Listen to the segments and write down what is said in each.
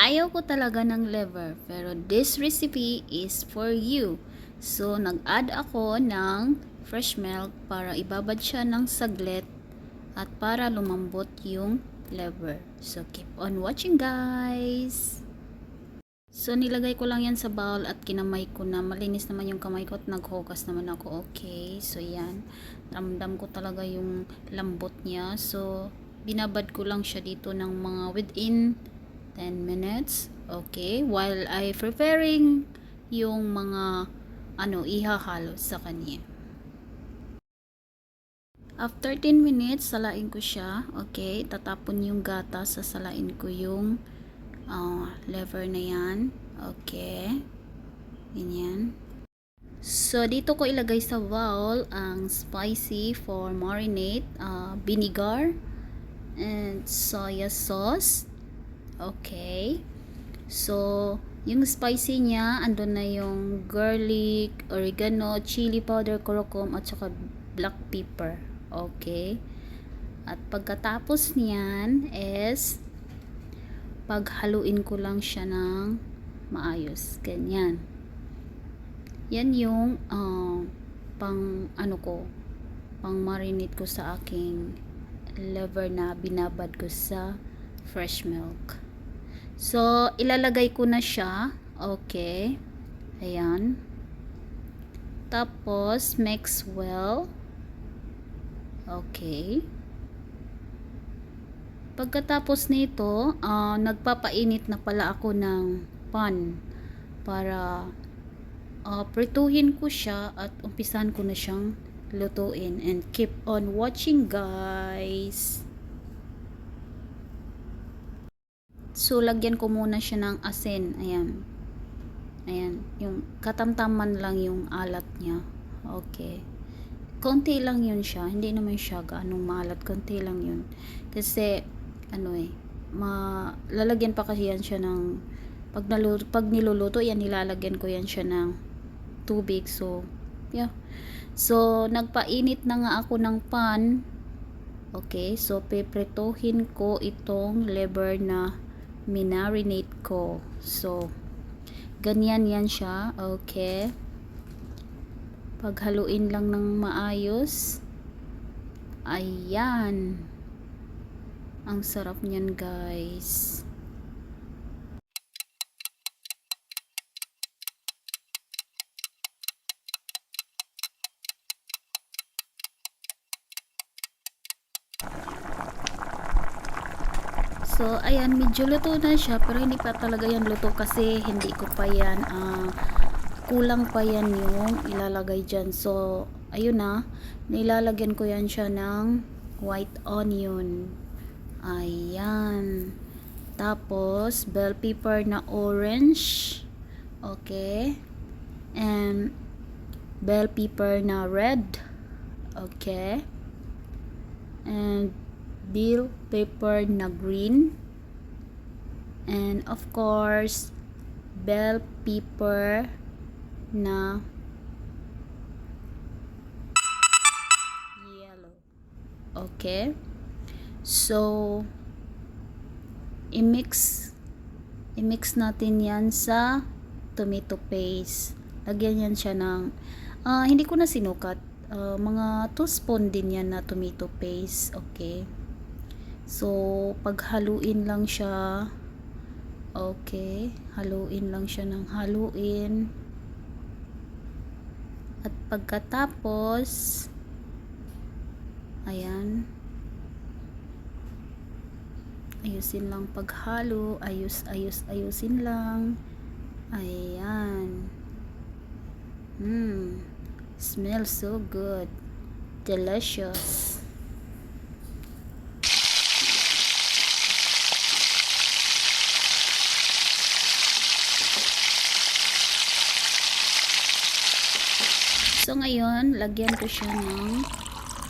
Ayaw ko talaga ng liver, pero this recipe is for you. So, nag-add ako ng fresh milk para ibabad siya ng saglit at para lumambot yung liver. So, keep on watching guys! So, nilagay ko lang yan sa bowl at kinamay ko na. Malinis naman yung kamay ko at naghugas naman ako. Okay, so yan. Ramdam ko talaga yung lambot niya. So, binabad ko lang siya dito ng mga within 10 minutes. Okay, while I preparing yung mga ano, ihahalo sa kanya. After 10 minutes, salain ko siya. Okay, tatapon yung gata, sasalain ko yung uh, liver na yan. Okay. Ganyan. So, dito ko ilagay sa bowl ang spicy for marinade, uh, vinegar, and soya sauce. Okay. So, yung spicy niya, andun na yung garlic, oregano, chili powder, curcum, at saka black pepper. Okay. At pagkatapos niyan is paghaluin ko lang siya ng maayos. Ganyan. Yan yung uh, pang ano ko, pang marinate ko sa aking liver na binabad ko sa fresh milk. So, ilalagay ko na siya. Okay. Ayan. Tapos, mix well. Okay. Pagkatapos nito, uh, nagpapainit na pala ako ng pan para uh, prituhin ko siya at umpisan ko na siyang lutuin and keep on watching guys so lagyan ko muna siya ng asin. Ayan. Ayan. Yung katamtaman lang yung alat niya. Okay. Konti lang yun siya. Hindi naman siya ganong maalat. Konti lang yun. Kasi ano eh ma lalagyan pa kasi yan siya ng pag, naluto, pag niluluto yan nilalagyan ko yan siya ng tubig. So yeah. So nagpainit na nga ako ng pan. Okay. So pepretohin ko itong liver na minarinate ko. So ganyan yan siya. Okay. Paghaluin lang ng maayos. Ayan. Ang sarap niyan guys So, ayan, medyo luto na siya, pero hindi pa talaga yan luto kasi hindi ko pa yan, ah, kulang pa yan yung ilalagay dyan. So, ayun na, nilalagyan ko yan siya ng white onion. Ayan. Tapos, bell pepper na orange. Okay. And, bell pepper na red. Okay. And, bell pepper na green. And of course bell pepper na yellow. Okay? So i-mix i-mix natin yan sa tomato paste. Lagyan yan siya ng uh, hindi ko na sinukat. Uh, mga 2 spoon din yan na tomato paste. Okay So, paghaluin lang siya. Okay. Haluin lang siya ng haluin. At pagkatapos, ayan. Ayusin lang paghalo. Ayus, ayus, ayusin lang. Ayan. Hmm. Smells so good. Delicious. So ngayon, lagyan ko siya ng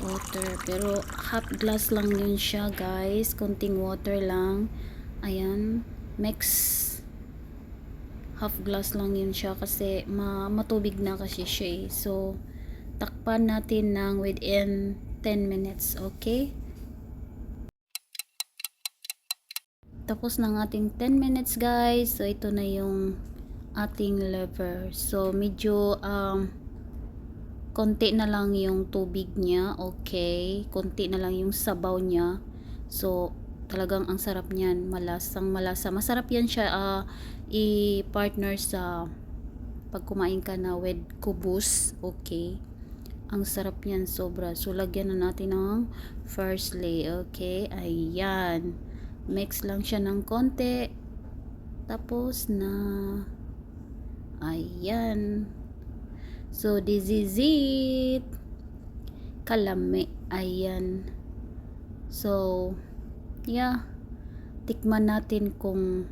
water. Pero half glass lang yun siya guys. Konting water lang. Ayan. Mix. Half glass lang yun siya kasi ma matubig na kasi siya eh. So, takpan natin ng within 10 minutes. Okay? tapos ng ating 10 minutes guys. So ito na yung ating liver. So medyo um konti na lang yung tubig niya. Okay. Konti na lang yung sabaw niya. So talagang ang sarap niyan. Malasang malasa. Masarap yan siya ah, i-partner sa pag kumain ka na with kubus. Okay. Ang sarap yan sobra. So lagyan na natin ng parsley. Okay. Ayan. Mix lang siya ng konti. Tapos na Ayan. So, this is it. Kalami. Ayan. So, yeah. Tikman natin kung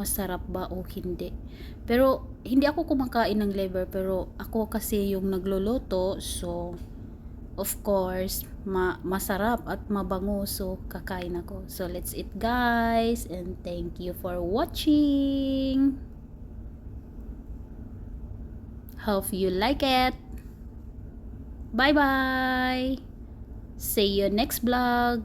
masarap ba o hindi. Pero, hindi ako kumakain ng liver. Pero, ako kasi yung nagluluto. So, of course, ma masarap at mabango. So, kakain ako. So, let's eat guys. And thank you for watching. Hope you like it. Bye bye. See you next vlog.